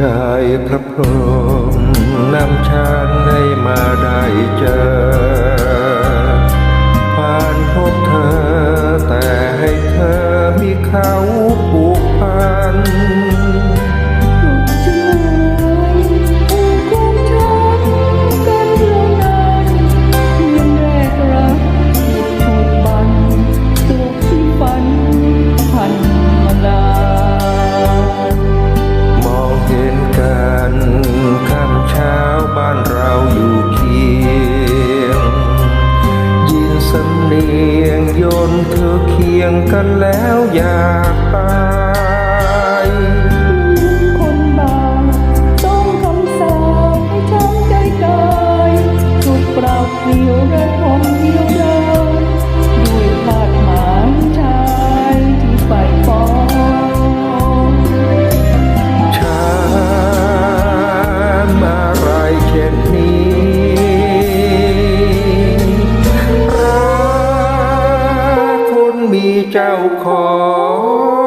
ยายพระพรหมนำชานให้มาได้เจอ ยงกันแล้วอยากไป เจ้าขอ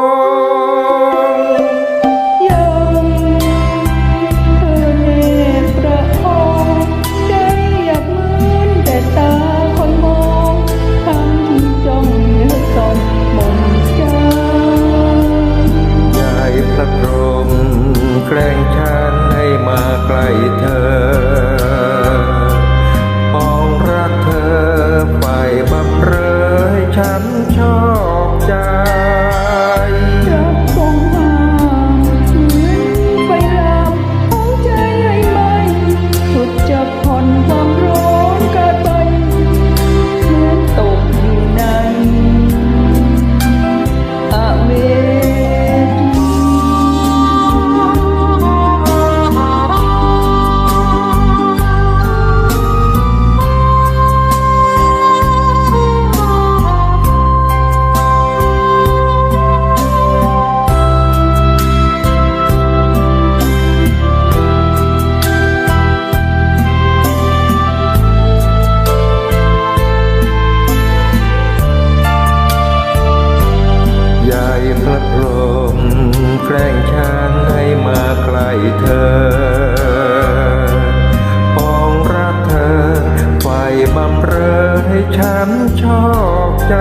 ให้ฉันชอบใจ